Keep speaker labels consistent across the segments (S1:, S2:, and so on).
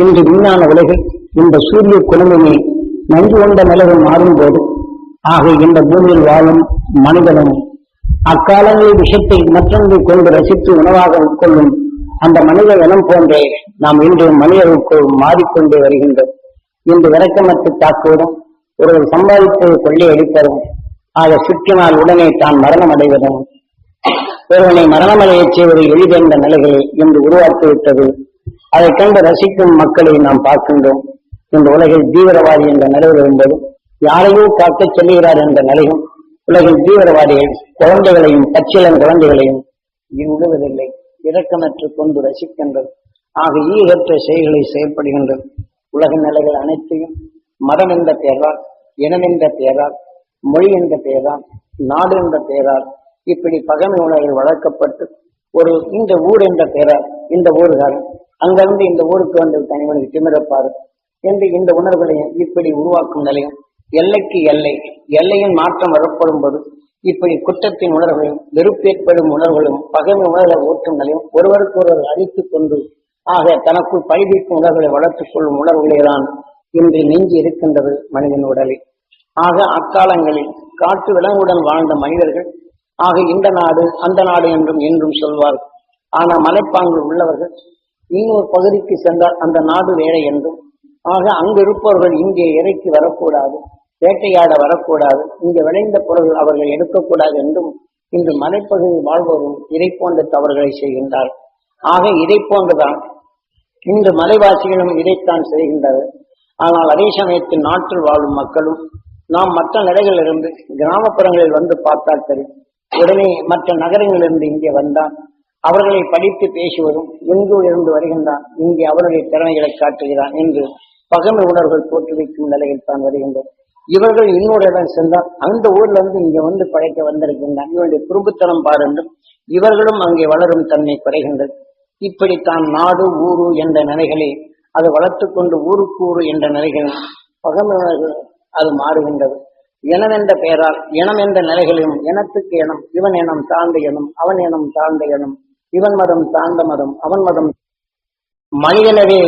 S1: இன்று விஞ்ஞான உலகில் இந்த சூரிய குழம்பினை நஞ்சு கொண்ட நிலவு மாறும்போது ஆக இந்த பூமியில் வாழும் மனிதனும் அக்காலங்களில் விஷத்தை மற்றொன்று கொண்டு ரசித்து உணவாக உட்கொள்ளும் அந்த மனித இனம் போன்றே நாம் இன்று மனிதர்களுக்குள் மாறிக்கொண்டே வருகின்றோம். இன்று விரக்கமற்று தாக்குவதும் ஒருவர் சம்பாதிப்பது கொள்ளையடிப்பதும் ஆக சுற்றினால் உடனே தான் மரணம் அடைவதும் ஒருவனை மரணமடையச் செய்வது எளிதென்ற நிலைகளை இன்று உருவாக்கிவிட்டது அதை கண்டு ரசிக்கும் மக்களை நாம் பார்க்கின்றோம். இந்த உலகில் தீவிரவாதி என்ற நிலையில் இருந்தது. யாரையோ காக்கச் சொல்லுகிறார் என்ற நிலையும் உலகில் தீவிரவாதிகள் குழந்தைகளையும் பச்சிளம் குழந்தைகளையும் விடுவதில்லை. இரக்கமற்று கொண்டு ரசிக்கின்றது. ஆக ஈகற்ற செயல்களை செயல்படுகின்றது உலக நிலைகள் அனைத்தையும் மதம் என்ற பெயரால் இனம் என்ற பெயரால் மொழி என்ற பெயரால் நாடு என்ற பெயரால் இப்படி பகமை உணர்வு வளர்க்கப்பட்டு ஒரு இந்த ஊர் என்ற பெயரால் இந்த ஊர்காரன் அங்கிருந்து இந்த ஊருக்கு வந்து தனிமனித திமிரப்பாரு என்று இந்த உணர்வுகளையும் இப்படி உருவாக்கும் நிலையும். எல்லைக்கு எல்லை எல்லையின் மாற்றம் வரப்படும் போது இப்படி குற்றத்தின் உணர்வுகளும் வெறுப்பேற்படும் உணர்வுகளும் பகைமை உணர்வை ஓட்டும் நிலையும் ஒருவருக்கு ஒருவர் அழித்துக் கொண்டு ஆக தனக்குள் பழிவிக்கும் உணர்வுகளை வளர்த்துக் கொள்ளும் உணர்வுகளேதான் இன்று நீங்கி இருக்கின்றது மனிதன் உடலில். ஆக அக்காலங்களில் காட்டு விலங்குடன் வாழ்ந்த மனிதர்கள் ஆக இந்த நாடு அந்த நாடு என்றும் என்றும் சொல்வார்கள். ஆனால் மலைப்பாங்கில் உள்ளவர்கள் இன்னொரு பகுதிக்கு சென்றால் அந்த நாடு வேற என்றும் ஆக அங்கு இருப்பவர்கள் இங்கே இறைக்கு வரக்கூடாது வேட்டையாட வரக்கூடாது இங்கே விளைந்த பொருள் அவர்கள் எடுக்கக்கூடாது என்றும் இன்று மலைப்பகுதியில் வாழ்பவரும் இதை போன்ற தவறுகளை செய்கின்றார். ஆக இதை போன்றுதான் இன்று மலைவாசிகளும் இதைத்தான் செய்கின்றது. ஆனால் அதே சமயத்தில் நாட்டில் வாழும் மக்களும் நாம் மற்ற நிலைகளிலிருந்து கிராமப்புறங்களில் வந்து பார்த்தால் தெரியும் உடனே மற்ற நகரங்களிலிருந்து இங்கே வந்தால் அவர்களை படித்து பேசுவதும் எங்கு இருந்து வருகின்றான் இங்கே அவருடைய திறமைகளை காட்டுகிறான் என்று பகமை உணர்வுகள் தோற்றுவிக்கும் நிலையில் தான் வருகின்றோம். இவர்கள் இன்னொரு இடம் சென்றால் அந்த ஊர்ல இருந்து இங்க வந்து படைக்க வந்திருக்கின்றான். இவருடைய குறும்புத்தனம் பாருங்கள் இவர்களும் அங்கே வளரும் தன்மை குறைகின்றது. இப்படித்தான் நாடு ஊரு என்ற நிலைகளை அது வளர்த்து கொண்டு ஊருக்கு ஊரு என்ற நிலைகள் பகமை உணர்வு அது மாறுகின்றது. இனம் என்ற பெயரால் இனம் என்ற நிலைகளிலும் இனத்துக்கு இனம் இவன் இனம் தாழ்ந்த இனம் அவன் இனம் தாழ்ந்த இனம் இவன் மதம் தாழ்ந்த மதம் அவன் மதம் மனிதனவே.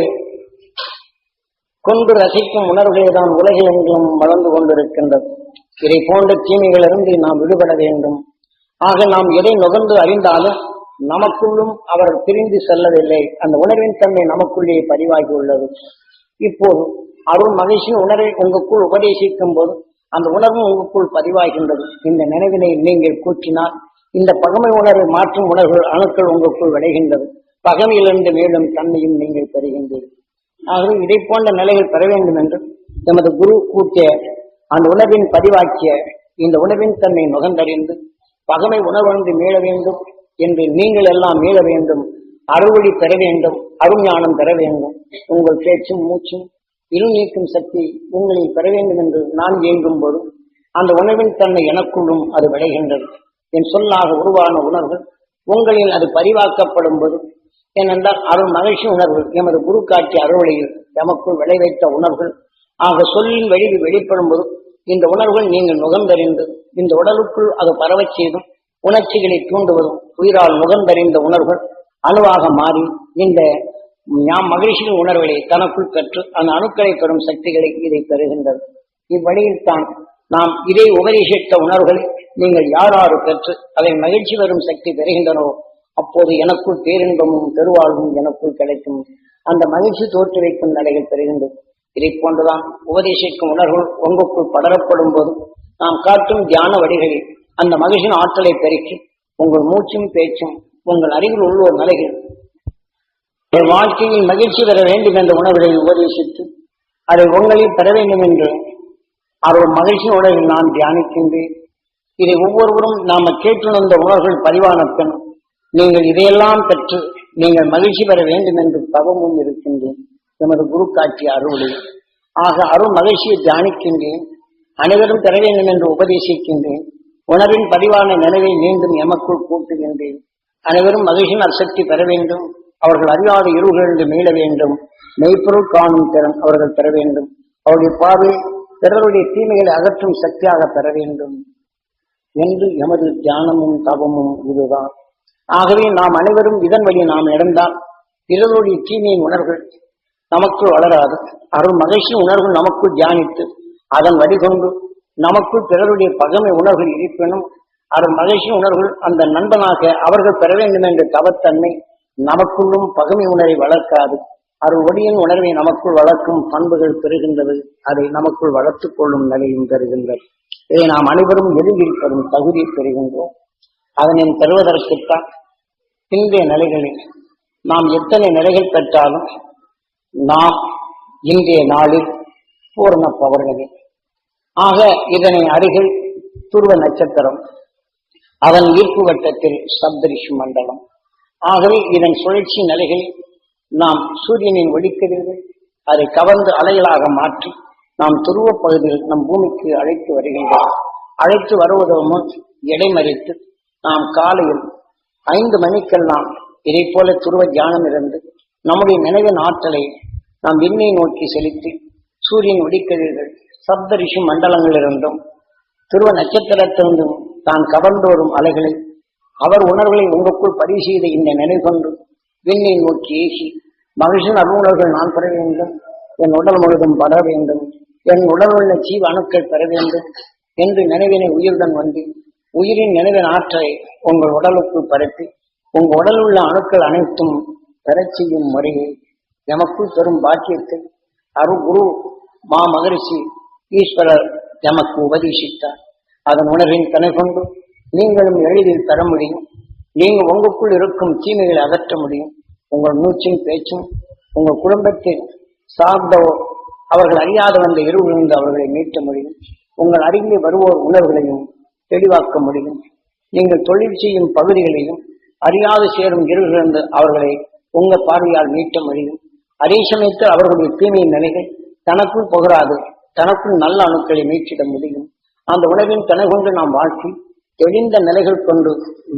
S1: கொண்டு ரசிக்கும் உணர்வுகளே தான் உலகில் எங்கும் வளர்ந்து கொண்டிருக்கின்றது. இதை போன்ற தீமைகளிலிருந்து நாம் விடுபட வேண்டும். ஆக நாம் எதை நுகர்ந்து அறிந்தாலும் நமக்குள்ளும் அவர் பிரிந்து செல்லவில்லை. அந்த உணர்வின் தன்மை நமக்குள்ளே பதிவாகி உள்ளது. இப்போது அருள் மகிழ்ச்சியின் உணர்வை உங்களுக்குள் உபதேசிக்கும் போது அந்த உணர்வு உங்களுக்குள் பதிவாகின்றது. இந்த நினைவினை நீங்கள் கூற்றினால் இந்த பகமை உணர்வை மாற்றும் உணர்வுகள் அணுக்கள் உங்களுக்குள் விளைகின்றது. பகமையிலிருந்து மேலும் தன்மையும் நீங்கள் பெறுகின்றீர்கள். ஆகவே இதை போன்ற நிலைகள் பெற வேண்டும் என்று எமது குரு கூட்டிய அந்த உணர்வின் பதிவாக்கிய இந்த உணர்வின் தன்மை நுகர்ந்தறிந்து பகமை உணர்வந்து மீள வேண்டும் என்று நீங்கள் எல்லாம் மீள வேண்டும் அறுவழி பெற வேண்டும் அருஞானம் பெற வேண்டும். உங்கள் பேச்சும் மூச்சும் இரு நீக்கும் சக்தி உங்களில் பெற வேண்டும் என்று நான் இயங்கும் போது அந்த உணர்வின் தன்மை எனக்குள்ளும் அது விளைகின்றது. என் சொல்லாக உருவான உணர்வு உங்களில் அது பரிவாக்கப்படும் போது ஏனென்றால் அருள் மகிழ்ச்சி உணர்வு எமது குரு காட்சி அறுவடையில் எமக்குள் விளைவைத்த உணர்வுகள். ஆக சொல்லின் வெளியில் வெளிப்படும் போது இந்த உணர்வுகள் நீங்கள் நுகர்ந்தறிந்து இந்த உடலுக்குள் அது பரவச் செய்தும் உணர்ச்சிகளை தூண்டுவதும் உயிரால் நுகர்ந்தறிந்த உணர்வுகள் அணுவாக மாறி இந்த ஞாம் மகிழ்ச்சியின் உணர்வுகளை தனக்குள் பெற்று அந்த அணுக்களை பெறும் சக்திகளை இதை பெறுகின்றது இவ்வழியில் தான் நாம் இதை உபதேசித்த உணர்வுகளை நீங்கள் யாராறு பெற்று அதை மகிழ்ச்சி வரும் சக்தி பெறுகின்றனோ அப்போது எனக்குள் பேரின்பமும் பெருவாழ்வும் எனக்குள் கிடைக்கும். அந்த மகிழ்ச்சி தோற்று வைக்கும் நிலைகள் பெறுகின்றது இதை போன்றுதான் உபதேசிக்கும் உணர்வுகள் உங்களுக்குள் படரப்படும் போது நாம் காட்டும் தியான வழிகளில் அந்த மகிழ்ச்சியின் ஆற்றலை பெருக்கி உங்கள் மூச்சும் பேச்சும் உங்கள் அருகில் உள்ள ஒரு நிலைகள். ஒரு வாழ்க்கையில் மகிழ்ச்சி பெற வேண்டும் என்ற உணர்வுகளை உபதேசித்து அதை உங்களில் பெற வேண்டும் என்று அவர் மகிழ்ச்சி நான் தியானிக்கின்றேன். இதை ஒவ்வொருவரும் நாம கேட்டுணர்ந்த உணர்வுகள் பதிவான நீங்கள் இதையெல்லாம் பெற்று நீங்கள் மகிழ்ச்சி பெற வேண்டும் என்று தவமும் இருக்கின்றேன். எமது குரு காட்சி அருளை. ஆக அருள் மகிழ்ச்சியை தியானிக்கின்றேன். அனைவரும் பெற வேண்டும் என்று உபதேசிக்கின்றேன். உணவின் பதிவான நினைவை மீண்டும் எமக்குள் கூட்டுகின்றேன். அனைவரும் மகிழ்ச்சியின் அசக்தி பெற வேண்டும். அவர்கள் அறியாத இருள்களிலிருந்து மீள வேண்டும். மெய்ப்பொருள் காணும் திறன் அவர்கள் பெற வேண்டும். அவருடைய பார்வை பிறருடைய தீமைகளை அகற்றும் சக்தியாக பெற வேண்டும் என்று எமது தியானமும் தவமும் இதுதான். ஆகவே நாம் அனைவரும் இதன் வழி நாம் இழந்தால் பிறருடைய தீமையின் உணர்வுகள் நமக்கு வளராது. அருள் மகிழ்ச்சி உணர்வு நமக்குள் தியானித்து அதன் வழிகொண்டு நமக்குள் பிறருடைய பகமை உணர்வு இருப்பினும் அருள் மகிழ்ச்சி உணர்வுகள் அந்த நண்பனாக அவர்கள் பெற வேண்டும் என்ற தவத்தன்மை நமக்குள்ளும் பகமை உணரை வளர்க்காது. அருள் ஒளியின் உணர்வை நமக்குள் வளர்க்கும் பண்புகள் பெறுகின்றது. அதை நமக்குள் வளர்த்துக் கொள்ளும் நிலையும் பெறுகின்றது. இதை நாம் அனைவரும் எதிரில் தகுதி பெறுகின்றோம். அதனை பெறுவதற்குத்தான் இன்றைய நிலைகளில் நாம் எத்தனை நிலைகள் பெற்றாலும் நாம் இன்றைய நாளில் பூர்ண பவர்களே. ஆக இதனை அருகில் துருவ நட்சத்திரம் அதன் ஈர்ப்பு வட்டத்தில் சப்தரிஷி மண்டலம். ஆகவே இதன் சுழற்சி நிலைகளில் நாம் சூரியனின் ஒளிக்கதிர்கள் அதை கவர்ந்து அலைகளாக மாற்றி நாம் துருவ பகுதியில் நம் பூமிக்கு அழைத்து வருகின்றோம். அழைத்து வருவதற்கு முன் இடைமறித்து நாம் காலையில் ஐந்து மணிக்கெல்லாம் இதை போல துருவ தியானம் இருந்து நம்முடைய நினைவின் ஆற்றலை நாம் விண்ணை நோக்கி செலுத்தி சூரியன் ஒடிக்கதிர்கள் சப்த ரிஷி மண்டலங்களிலிருந்தும் துருவ நட்சத்திரத்திலிருந்தும் தான் கவர்ந்து வரும் அலைகளை அவர் உணர்வுகளை உங்களுக்குள் பதிவு செய்த இந்த நினைவு கொண்டு விண்ணை நோக்கி ஏசி மகிழ்ச்சியின் அருணர்கள் நான் பெற வேண்டும். என் உடல் முழுதும் பட வேண்டும். என் உடல் உள்ள ஜீவ அணுக்கள் பெற வேண்டும் என்று நினைவினை உயிருடன் வந்து உயிரின் நினைவின் ஆற்றலை உங்கள் உடலுக்குள் பரப்பி உங்கள் உடல் உள்ள அணுக்கள் அனைத்தும் பெறச் செய்யும் முறையை எமக்குள் பெறும் பாக்கியத்தை அரு குரு மா மகரிஷி ஈஸ்வரர் எமக்கு உபதேசித்தார். அதன் உணர்வின் தனை கொண்டு நீங்களும் எளிதில் பெற முடியும். நீங்கள் உங்களுக்குள் இருக்கும் தீமைகளை அகற்ற முடியும். உங்கள் மூச்சின் பேச்சும் உங்கள் குடும்பத்தை சார்ந்தவோ அவர்கள் அறியாத வந்த இருவிலிருந்து அவர்களை மீட்ட முடியும். உங்கள் அருகே வருவோர் உணர்வுகளையும் தெளிவாக்க முடியும். நீங்கள் தொழில் செய்யும் பகுதிகளையும் அறியாது சேரும் இருவிலிருந்து அவர்களை உங்கள் பார்வையால் மீட்ட முடியும். அதே சமயத்தில் அவர்களுடைய தீமையின் நிலைகள் தனக்குள் புகராது தனக்குள் நல்ல அணுக்களை மீட்டிட முடியும். அந்த உணவின் துணை கொண்டு நாம் வாழ்க்கை தெளிந்த நிலைகள் கொண்டு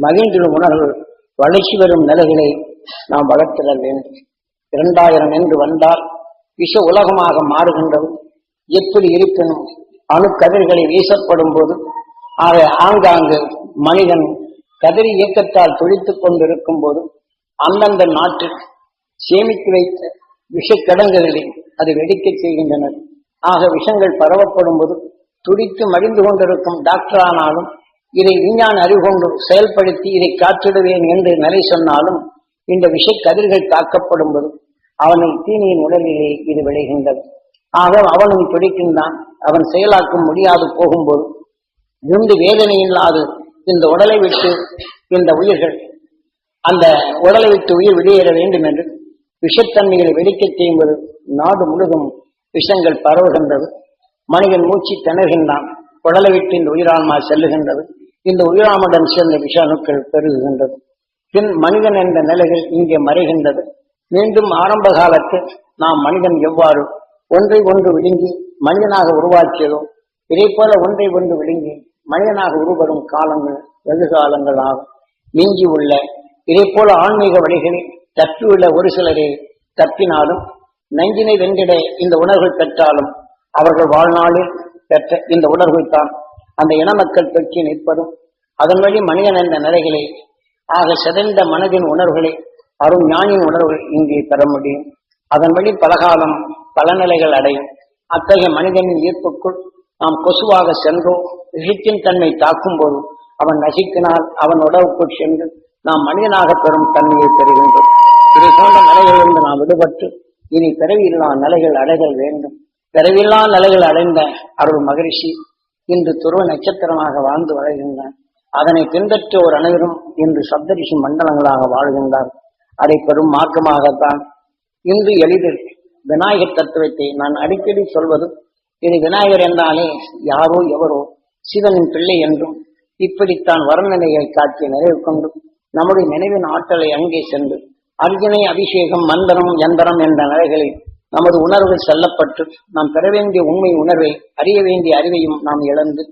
S1: மகிழ்ந்திடும் உணர்வு வளர்ச்சி வரும் நிலைகளை நாம் வளர்த்திட வேண்டும் இரண்டாயிரம் என்று வந்தால் விஷ உலகமாக மாறுகின்றது. எப்படி இருப்பினும் அணுக்கதிர்களை வீசப்படும் போது ஆக ஆங்காங்கு மனிதன் கதிர் இயக்கத்தால் துடித்துக் கொண்டிருக்கும் போது அந்தந்த நாட்டில் சேமித்து வைத்த விஷக்கிடங்குகளை அது வெடிக்க செய்கின்றனர் ஆக விஷங்கள் பரவப்படும் போது துடித்து மடிந்து கொண்டிருக்கும் டாக்டர் ஆனாலும் இதை விஞ்ஞான அறிவு கொண்டு செயல்படுத்தி இதை காற்றிடுவேன் என்று நிலை சொன்னாலும் இந்த விஷ கதிர்கள் தாக்கப்படும் போது அவனை தீனியின் உடலிலே இது விளைகின்றது. ஆக அவனும் துடிக்கின்றான். அவன் செயலாக்க முடியாது போகும்போது விந்து வேதனை இல்லாது இந்த உடலை விட்டு இந்த உயிர்கள் அந்த உடலை விட்டு உயிர் வெளியேற வேண்டும் என்று விஷத்தன்மைகளை வெடிக்கச் செய்யும்போது நாடு முழுதும் விஷங்கள் பரவுகின்றது. மனிதன் மூச்சு திணறுகின்றான். உடலை விட்டு இந்த உயிரான்மா செல்லுகின்றது. இந்த உயிராமுடன் சேர்ந்த விஷ அணுக்கள் பெருகுகின்றது. பின் மனிதன் என்ற நிலைகள் இங்கே மறைகின்றது. மீண்டும் ஆரம்ப காலத்தில் நாம் மனிதன் எவ்வாறு ஒன்றை ஒன்று விழுங்கி மனிதனாக உருவாக்கியதோ இதே போல ஒன்றை ஒன்று விழுங்கி மனிதனாக உருவரும் காலங்கள் வெகு காலங்கள் ஆகும். மிஞ்சி உள்ள இதே போல ஆன்மீக வழிகளில் தப்பியுள்ள ஒரு சிலரை தப்பினாலும் நஞ்சினை வென்றிட இந்த உணர்வுகள் பெற்றாலும் அவர்கள் வாழ்நாளில் பெற்ற இந்த உணர்வு தான் அந்த இன மக்கள் பெற்றி நிற்பதும் அதன் வழி மனிதன் என்ற நிலைகளை ஆக சிதைந்த மனதின் உணர்வுகளை அருண் ஞானியின் உணர்வுகள் இங்கே பெற முடியும். அதன் வழி பலகாலம் பல நிலைகள் அடையும். அத்தகைய மனிதனின் ஈர்ப்புக்குள் நாம் கொசுவாக சென்றோ விஷத்தின் தன்மை தாக்கும் போது அவன் நசிக்கினால் அவன் உடவுக்குள் சென்று நாம் மனிதனாக பெறும் தன்மையை பெறுகின்றோம். இது போன்ற நிலைகளிலிருந்து நாம் விடுபட்டு இனி பிறவியில்லா நிலைகள் அடைதல் வேண்டும். பிறவில்லா நிலைகள் அடைந்த அருள் மகரிஷி இன்று துருவ நட்சத்திரமாக வாழ்ந்து வருகின்றான் அதனை பின்பற்ற ஒரு அனைவரும் இன்று சப்தரிஷி மண்டலங்களாக வாழ்கின்றார். அதை பெரும் மார்க்கமாகத்தான் இன்று எளிதில் விநாயகர் தத்துவத்தை நான் அடிக்கடி சொல்வது இது விநாயகர் என்றாலே யாரோ எவரோ சிவனின் பிள்ளை என்றும் இப்படித்தான் வரநிலையை காட்டிய நிறைவு கொண்டு நம்முடைய நினைவின் ஆற்றலை அங்கே சென்று அர்ஜுனை அபிஷேகம் மந்திரம் யந்திரம் என்ற நிலைகளில் நமது உணர்வுகள் செல்லப்பட்டு நாம் பெற வேண்டிய உண்மை உணர்வை அறிய வேண்டிய அறிவையும் நாம் இழந்து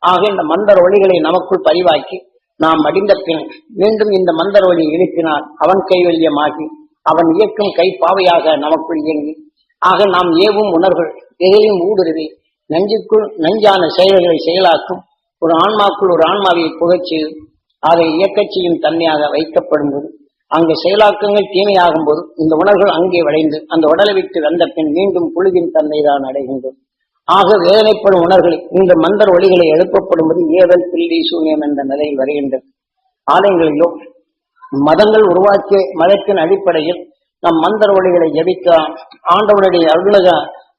S1: ஆக இந்த மந்தர் ஒளிகளை நமக்குள் பதிவாக்கி நாம் மடிந்த பின் மீண்டும் இந்த மந்தர் ஒளி எழுப்பினால் அவன் கைவல்யமாகி அவன் இயக்கும் கைப்பாவையாக நமக்குள் இயங்கி ஆக நாம் ஏவும் உணர்வுகள் எதையும் ஊடுருவி நஞ்சுக்குள் நஞ்சான செயல்களை செயலாக்கும் ஒரு ஆன்மாக்குள் ஒரு ஆன்மாவை புகழ்ச்சி அதை இயக்கச் செய்யும் தன்மையாக வைக்கப்படும்போது அங்கு செயலாக்கங்கள் தீமையாகும் போது இந்த உணர்வுகள் அங்கே வளைந்து அந்த உடலை விட்டு வந்த பின் மீண்டும் புழுவின் தன்மை அடைகின்றோம். அடைகின்றது ஆக வேதனைப்படும் உணர்களை இந்த மந்தர் ஒளிகளை எழுப்பப்படும்படி ஏவல் பில்லி சூன்யம் என்ற நிலையில் வருகின்றது. ஆலயங்களிலோ மதங்கள் உருவாக்கிய மதத்தின் அடிப்படையில் நம் மந்தர் ஒளிகளை ஜபிக்க ஆண்டவருடைய அருளக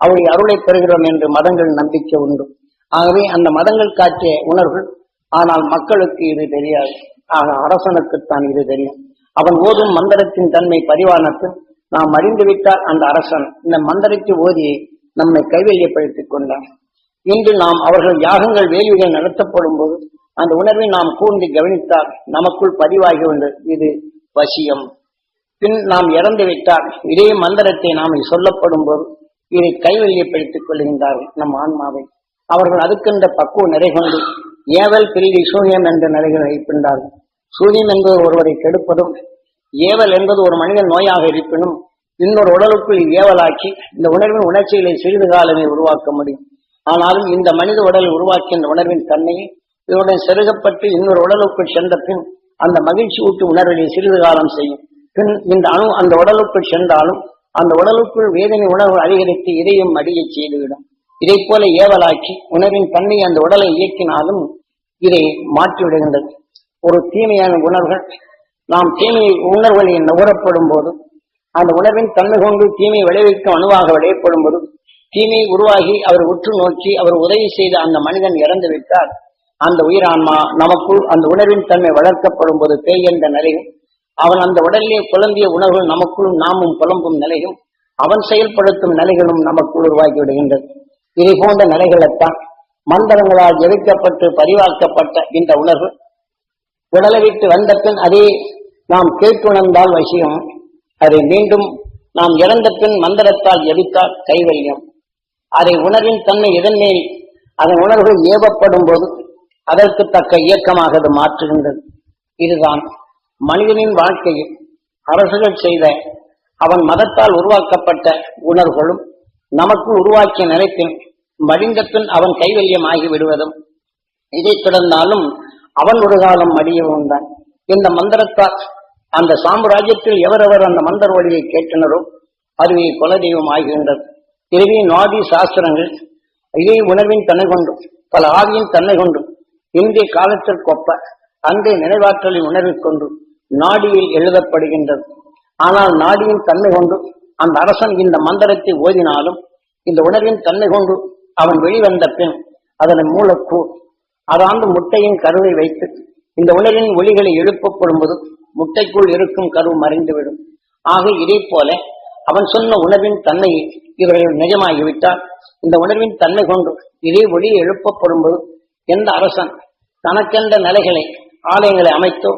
S1: அவருடைய அருளை பெறுகிறோம் என்று மதங்கள் நம்பிக்கை உண்டு. ஆகவே அந்த மதங்கள் காட்டிய உணர்வுகள் ஆனால் மக்களுக்கு இது தெரியாது. ஆக அரசனுக்குத்தான் இது தெரியும். அவன் ஓதும் மந்திரத்தின் தன்மை பதிவானத்து நாம் அறிந்துவிட்டால் அந்த அரசன் இந்த மந்திரத்தை ஓதி நம்மை கைவல்யப்படுத்திக் கொண்டார். இன்று நாம் அவர்கள் யாகங்கள் வேள்விகள் நடத்தப்படும் போது அந்த உணர்வை நாம் கூர்ந்து கவனித்தால் நமக்குள் பதிவாகி உண்டு இது வசியம். பின் நாம் இறந்து விட்டால் இதே மந்திரத்தை நாம் சொல்லப்படும் போது இதை கைவல்யப்படுத்திக் கொள்கின்றார்கள் நம் ஆன்மாவை. அவர்கள் அதுக்கென்ற பக்குவ நிறை கொண்டு ஏவல் பிரிதி சூன்யம் என்ற நிலைகள் வைக்கின்றார்கள். சூன்யம் என்பது ஒருவரை கெடுப்பதும் ஏவல் என்பது ஒரு மனிதன் நோயாக இருப்பினும் இன்னொரு உடலுக்குள் ஏவலாக்கி இந்த உணர்வின் உணர்ச்சிகளை சிறிது காலமே உருவாக்க முடியும். ஆனாலும் இந்த மனித உடலை உருவாக்கின்ற உணர்வின் தன்மையை இதனுடன் செருகப்பட்டு இன்னொரு உடலுக்குள் சென்ற பின் அந்த மகிழ்ச்சி ஊட்டு உணர்வினை சிறிது காலம் செய்யும். பின் இந்த அணு அந்த உடலுக்குள் சென்றாலும் அந்த உடலுக்குள் வேதனை உணர்வு அதிகரித்து இதையும் அடியச் செய்துவிடும். இதை போல ஏவலாக்கி உணர்வின் தன்மையை அந்த உடலை இயக்கினாலும் இதை மாற்றிவிடுகின்றது. ஒரு தீமையான உணர்வுகள் நாம் தீமையை உணர்வுகளை நுகரப்படும் போது அந்த உணர்வின் தன்மை கொண்டு தீமை விளைவிக்கும் அணுவாக விளையப்படும் போது தீமை உருவாகி அவர் உற்று நோக்கி அவர் உதவி செய்த அந்த மனிதன் இறந்து விட்டால் அந்த உயிரான்மா நமக்குள் அந்த உணர்வின் தன்மை வளர்க்கப்படும் போது பேய் என்ற நிலையும் அவன் அந்த உடலிலே குழம்பிய உணர்வுகள் நமக்குள்ளும் நாமும் புலம்பும் நிலையும் அவன் செயல்படுத்தும் நிலைகளும் நமக்குள் உருவாகி விடுகின்றது. இதை போன்ற நிலைகளைத்தான் மந்திரங்களால் எதிர்க்கப்பட்டு பரிவாக்கப்பட்ட இந்த உணர்வு. உடலை விட்டு வந்த பின் அதே நாம் கேட்டுணர்ந்தால் விஷயம் அதை மீண்டும் நாம் இறந்த பின் மந்திரத்தால் ஜெபித்தால் கைவல்யம். அதை உணர்வின் தன்மை எதன்மேல் அதன் உணர்வு ஏவப்படும் போது அதற்கு தக்க இயக்கமாக அது மாற்றுகின்றது. இதுதான் மனிதனின் வாழ்க்கையில் அரசுகள் செய்த அவன் மதத்தால் உருவாக்கப்பட்ட உணர்வுகளும் நமக்கு உருவாக்கிய நிலைப்பின் மடிந்தபின் அவன் கைவல்யம் ஆகி விடுவதும் இதை தொடர்ந்தாலும் அவன் ஒரு காலம் மடியவும் தான். இந்த மந்திரத்தால் அந்த சாம்ராஜ்யத்தில் எவரவர் அந்த மந்தர் வழியை கேட்டனரோ அதுவே குலதெய்வம் ஆகின்றது. இதுவே நாடி சாஸ்திரங்கள். இதே உணர்வின் தன்னை கொண்டும் பல ஆவியின் தன்மை கொண்டும் இந்திய காலத்திற்கொப்ப அன்றைய நினைவாற்றலின் உணர்வை கொண்டு நாடியில் எழுதப்படுகின்றது. ஆனால் நாடியின் தன்மை கொண்டு அந்த அரசன் இந்த மந்திரத்தை ஓதினாலும் இந்த உணர்வின் தன்மை கொண்டு அவன் வெளிவந்த பின் அதன் மூலக்கூர் அதாண்டு முட்டையின் கருவை வைத்து இந்த உணர்வின் ஒளிகளை எழுப்பப்படும்போது முட்டைக்குள் இருக்கும் கரு மறைந்துவிடும். ஆக இதே போல அவன் சொன்ன உணர்வின் தன்மை இவர்கள் நிஜமாகிவிட்டால் இந்த உணர்வின் தன்மை கொண்டு இதே ஒளி எழுப்பப்படும்போது எந்த அரசன் தனக்கென்ற நிலைகளை ஆலயங்களை அமைத்தோ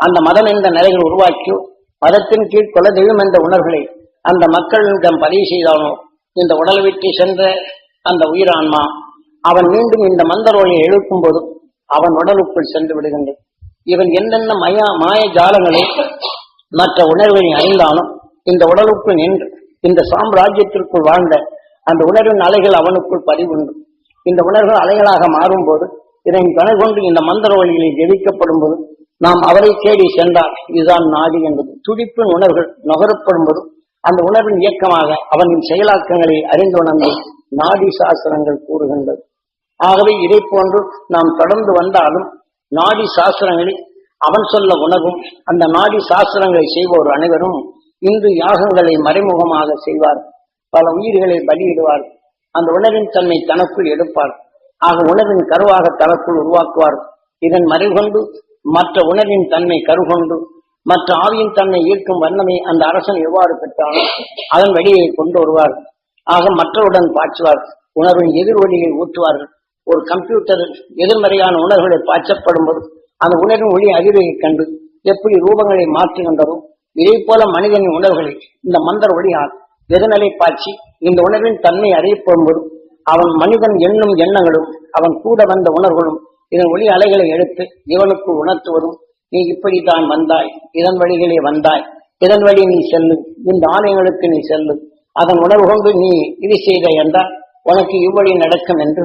S1: அந்த மதம் என்ற நிலைகள் உருவாக்கியோ மதத்தின் கீழ் கொல தெய்வம் என்ற உணர்வுகளை அந்த மக்களிடம் பதிவு செய்தானோ இந்த உடல் விட்டு சென்ற அந்த உயிரான்மா அவன் மீண்டும் இந்த மந்தரோலை எழுப்பும் போது அவன் உடலுக்குள் சென்று விடுகின்றது. இவன் என்னென்ன மயா மாய ஜாலங்களை மற்ற உணர்வினை அறிந்தாலும் இந்த உடலுக்குள் நின்று இந்த சாம்ராஜ்யத்திற்குள் வாழ்ந்த அந்த உணர்வின் அலைகள் அவனுக்குள் பதிவுண்டு. இந்த உணர்வுகள் அலைகளாக மாறும்போது இதை கணக்கொண்டு கொண்டு இந்த மந்திர வழிகளில் ஜெபிக்கப்படும் போது நாம் அவரை தேடி சென்றால் இதுதான் நாடி என்பது. துடிப்பின் உணர்வுகள் நுகரப்படும் போது அந்த உணர்வின் இயக்கமாக அவனின் செயலாக்கங்களை அறிந்து உணர்ந்து நாடி சாஸ்திரங்கள் கூறுகின்றது. ஆகவே இதை போன்று நாம் தொடர்ந்து வந்தாலும் நாடி சாஸ்திரங்களில் அவன் சொல்ல உணவும். அந்த நாடி சாஸ்திரங்களை செய்வோர் அனைவரும் இன்று யாகங்களை மறைமுகமாக செய்வார். பல உயிர்களை பலியிடுவார். அந்த உணவின் தன்மை தனக்குள் எடுப்பார். ஆக உணவின் கருவாக தனக்குள் உருவாக்குவார். இதன் மறைகொண்டு மற்ற உணவின் தன்மை கருகொண்டு மற்ற ஆவியின் தன்மை ஈர்க்கும் வண்ணமே அந்த அரசன் எவ்வாறு பெற்றானோ அதன் வழியை கொண்டு வருவார். ஆக மற்றவுடன் பாய்ச்சுவார். உணர்வின் எதிர்வழியை ஊற்றுவார்கள். ஒரு கம்ப்யூட்டர் எதிர்மறையான உணர்வுகளை பாய்ச்சப்படும் போது அந்த உணர்வின் ஒளி அறிவையை கண்டு எப்படி ரூபங்களை மாற்றுகின்றதோ இதே போல மனிதனின் உணர்வுகளை இந்த மந்தர் ஒளியால் எதிர்நிலை பாய்ச்சி இந்த உணர்வின் தன்மை அறியப்படும் போது அவன் மனிதன் எண்ணும் எண்ணங்களும் அவன் கூட வந்த உணர்வுகளும் இதன் ஒளி அலைகளை எடுத்து இவனுக்கு உணர்த்துவதும் நீ இப்படி தான் வந்தாய் இதன் வழிகளே வந்தாய் இதன் வழி நீ செல்லு இந்த ஆலயங்களுக்கு நீ செல்லு அதன் உணர்வு கொண்டு நீ இது செய்த என்றால் உனக்கு இவ்வழி நடக்கும் என்று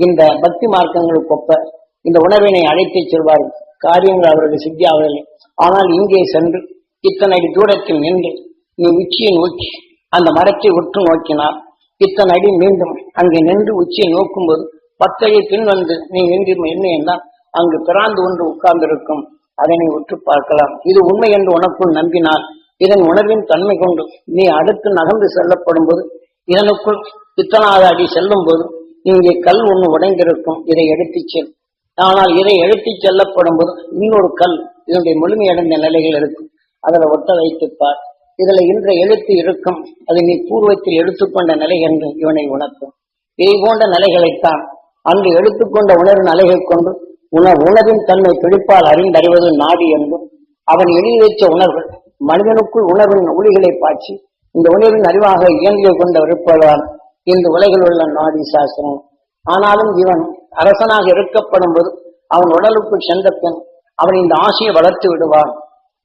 S1: இந்த பக்தி மார்க்கங்களுக்கு ஒப்ப இந்த உணர்வினை அழைத்துச் செல்வார்கள் காரியங்கள் அவர்கள். சித்தியாவதில்லை ஆனால் இங்கே சென்று இத்தனை அடி தூரத்தில் நின்று நீ உச்சியை நோக்கி அந்த மரத்தை உற்று நோக்கினார். இத்தனை அடி மீண்டும் அங்கே நின்று உச்சியை நோக்கும்போது பத்தடி பின் வந்து நீ நின்று என்ன என்றால் அங்கு பிராந்து ஒன்று உட்கார்ந்திருக்கும். அதனை உற்று பார்க்கலாம். இது உண்மை என்று உனக்குள் நம்பினால் இதன் உணர்வின் தன்மை கொண்டு நீ அடுத்து நகர்ந்து செல்லப்படும் போது இதனுக்குள் இத்தனாவது அடி செல்லும் போது இங்கே கல் ஒன்று உடைந்திருக்கும். இதை எடுத்துச் செல். ஆனால் இதை எடுத்துச் செல்லப்படும் போது இன்னொரு கல் இதனுடைய முழுமையடைந்த நிலைகள் இருக்கும். அதில் ஒட்ட வைத்துப்பார் இதுல இன்ற எழுத்து இருக்கும். அதை நீ பூர்வத்தில் எடுத்துக்கொண்ட நிலை என்று இவனை உணர்த்தும். இதை போன்ற நிலைகளைத்தான் அன்று எடுத்துக்கொண்ட உணர்வு நிலைகள் கொண்டு உண உணவின் தன்மை பிடிப்பால் அறிந்தறிவது நாடி என்றும் அவன் எழுதி வைத்த உணர்வுகள் மனிதனுக்குள் உணர்வின் ஒளிகளை பாய்ச்சி இந்த உணர்வின் அறிவாக இயங்கிய கொண்ட இருப்பதால் இந்த உலகில் உள்ள நாடி சாஸ்திரம். ஆனாலும் இவன் அரசனாக இருக்கப்படும் போது அவன் உடலுக்குள் சென்ற பின் அவன் இந்த ஆசையை வளர்த்து விடுவான்.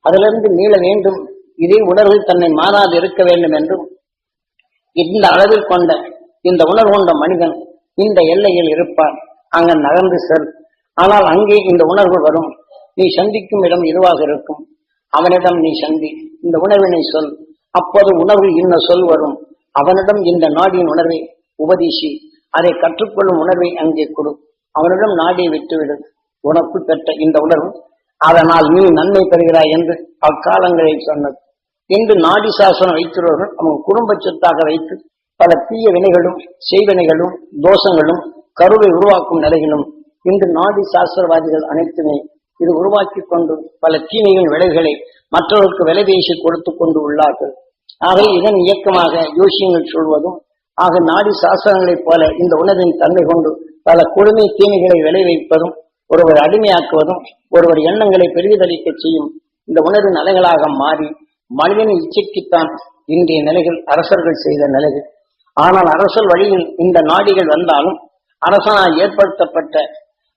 S1: அதிலிருந்து மீள வேண்டும். இதே உணர்வு தன்னை மாறாது இருக்க வேண்டும் என்றும் இந்த அளவில் கொண்ட இந்த உணர்வு கொண்ட மனிதன் இந்த எல்லையில் இருப்பான். அங்க நகர்ந்து செல். ஆனால் அங்கே இந்த உணர்வு வரும். நீ சந்திக்கும் இடம் இதுவாக இருக்கும். அவனிடம் நீ சந்தி. இந்த உணர்வினை சொல். அப்போது உணர்வு இன்ன சொல் வரும். அவனிடம் இந்த நாடியின் உணர்வை உபதேசி அதை கற்றுக்கொள்ளும் உணர்வை அங்கே கொடு. அவனிடம் நாடியை விட்டுவிடு. உனக்கு பெற்ற இந்த உணர்வு அதனால் நீ நன்மை பெறுகிறாய் என்று அக்காலங்களில் சொன்னது. இன்று நாடி சாசனம் வைக்கிறவர்கள் அவங்க குடும்ப சொத்தாக வைத்து பல தீய வினைகளும் செய்வினைகளும் தோஷங்களும் கருவை உருவாக்கும் நிலைகளும் இன்று நாடி சாஸ்திரவாதிகள் அனைத்துமே இது உருவாக்கி கொண்டு பல தீமையின் விளைவுகளை மற்றவர்களுக்கு விலை பேசி கொடுத்து கொண்டு உள்ளார்கள். ஆக இதன் இயக்கமாக யோசியங்கள் சொல்வதும் ஆக நாடி சாஸ்திரங்களைப் போல இந்த உணவின் தன்மை கொண்டு பல கொடுமை தீமைகளை விளைவிப்பதும் ஒருவர் அடிமையாக்குவதும் ஒருவர் எண்ணங்களை பெருவிதளிக்க செய்யும் இந்த உணர்வின் அலைகளாக மாறி மனிதனின் இச்சைக்குத்தான் இன்றைய நிலைகள் அரசர்கள் செய்த நிலைகள். ஆனால் அரசல் வழியில் இந்த நாடிகள் வந்தாலும் அரசனால் ஏற்படுத்தப்பட்ட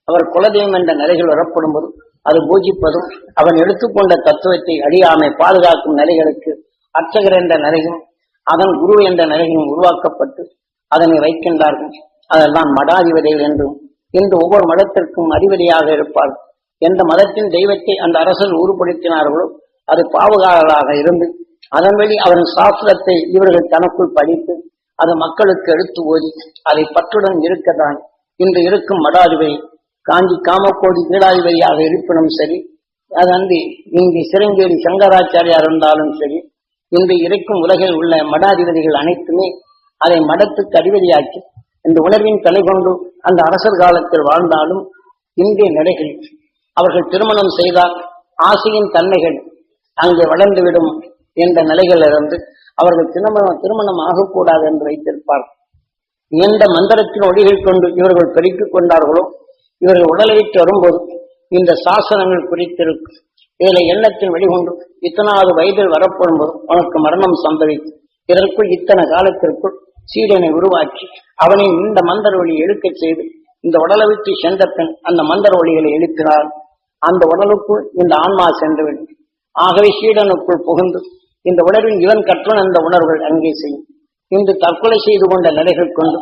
S1: அவர் குலதெய்வம் என்ற நிலைகள் உரப்படும்போது அது பூஜிப்பதும் அவன் எடுத்துக்கொண்ட தத்துவத்தை அழியாமை பாதுகாக்கும் நிலைகளுக்கு அர்ச்சகர் என்ற நிலையும் அதன் குரு என்ற நிலையும் உருவாக்கப்பட்டு அதனை வைக்கின்றார்கள். அதெல்லாம் மடாதிபதிகள் என்றும் இன்று ஒவ்வொரு மதத்திற்கும் அதிபதியாக இருப்பார் எந்த மதத்தின் தெய்வத்தை அந்த அரசன் உருப்படுத்தினார்களோ அது பாவகாரராக இருந்து அதன் வழி அவரின் சாஸ்திரத்தை இவர்கள் தனக்குள் படித்து அது மக்களுக்கு எடுத்து ஓதி அதை பற்றுடன் இருக்கத்தான் இன்று இருக்கும் மடாதிபதி காஞ்சி காமக்கோடி பீடாதிபதியாக இருப்பினும் சரி அது அன்றி இங்கு சிறங்கேரி சங்கராச்சாரியார் இருந்தாலும் சரி இன்று இருக்கும் உலகில் உள்ள மடாதிபதிகள் அனைத்துமே அதை மடத்துக்கு அதிபதியாக்கி இந்த உணர்வின் தலை கொண்டு அந்த அரசர் காலத்தில் வாழ்ந்தாலும் இந்திய நிலைகள் அவர்கள் திருமணம் செய்தால் ஆசையின் தன்மைகள் அங்கே வளர்ந்துவிடும் என்ற நிலைகளிலிருந்து அவர்கள் திருமணம் திருமணம் ஆகக்கூடாது என்று வைத்திருப்பார். எந்த மந்திரத்தின் ஒளிகள் கொண்டு இவர்கள் பெருக்கிக் கொண்டார்களோ இவர்கள் உடலை விட்டு வரும்போது இந்த சாசனங்கள் குறித்திருக்கும் இதுல எண்ணத்தின் வெளிகொண்டு இத்தனாவது வயதில் வரப்படும்போது உனக்கு மரணம் சம்பவித்து இதற்குள் இத்தனை காலத்திற்குள் சீடனை உருவாக்கி அவனை இந்த மந்தர் ஒளி எழுக்கச் செய்து இந்த உடலை விட்டு சென்ற பெண் அந்த மந்தர் ஒளிகளை எழுப்பினால் அந்த உடலுக்குள் இந்த ஆன்மா சென்றுவிடும். ஆகவே சீடனுக்குள் புகுந்து இந்த உணர்வின் இவன் கற்றன் அந்த உணர்வுகள் அங்கே செய்யும் இன்று தற்கொலை செய்து கொண்ட நிலைகள் கொண்டு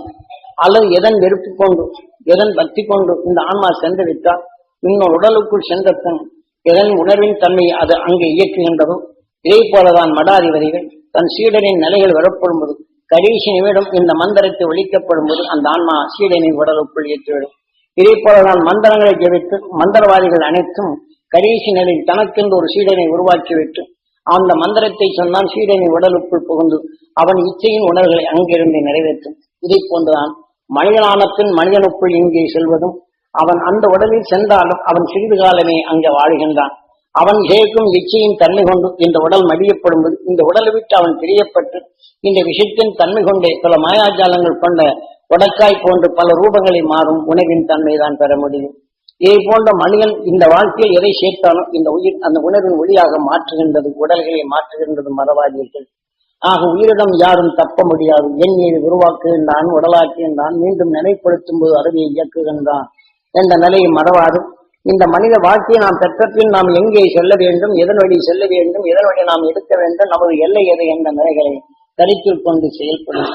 S1: அல்லது எதன் வெறுப்பு கொண்டு எதன் பக்தி கொண்டு இந்த ஆன்மா சென்று விட்டால் இன்னொரு உடலுக்குள் சென்ற பின் எதன் உணர்வின் தன்மை அது அங்கே இயக்குகின்றதோ இதை போலதான் மடாதிபதிகள் தன் சீடனின் நிலைகள் வரப்படும் போது கடைசி நிமிடம் இந்த மந்திரத்தை ஒழிக்கப்படும் போது அந்த ஆன்மா சீடனின் உடலுக்குள் ஏற்றிவிடும். இதே போலதான் மந்திரங்களை ஜெபித்து மந்திரவாதிகள் அனைத்தும் கடைசி நிலையில் தனக்கென்று ஒரு சீடனை உருவாக்கிவிட்டு அந்த மந்திரத்தை சொன்னால் சீடனின் உடலுக்குள் புகுந்து அவன் இச்சையின் உணர்வுகளை அங்கிருந்து நிறைவேற்றும். இதை போன்றுதான் மனிதனான பின் மனிதனுக்குள் இங்கே செல்வதும் அவன் அந்த உடலில் சென்றாலும் அவன் சிறிது காலமே அங்கே வாழுகின்றான். அவன் கேட்கும் இச்சையின் தன்மை கொண்டு இந்த உடல் மடியப்படும் இந்த உடலை விட்டு அவன் பிரியப்பட்டு இந்த விஷயத்தின் தன்மை கொண்டே பல மாயாஜாலங்கள் கொண்ட உடக்காய் போன்று பல ரூபங்களை மாறும் உணவின் தன்மை தான் பெற முடியும். இதை போன்ற மனிதன் இந்த வாழ்க்கையில் எதை சேர்த்தாலும் இந்த உயிர் அந்த உணவின் ஒளியாக மாற்றுகின்றது உடல்களை மாற்றுகின்றது மரவாதிகள் ஆக உயிரிடம் யாரும் தப்ப முடியாது. என் மீது உருவாக்குகின்றான் உடலாக்குகின்றான் மீண்டும் நினைப்படுத்தும் போது அறிவியை இயக்குகின்றான். என்ற நிலையை மறவாது இந்த மனித வாழ்க்கையை நாம் பெற்றத்தில் நாம் எங்கே செல்ல வேண்டும் எதன் வழி செல்ல வேண்டும் எதன் வழி நாம் எடுக்க வேண்டும் நமது எல்லை எது என்ற நிலைகளை கருத்தில் கொண்டு செயல்படும்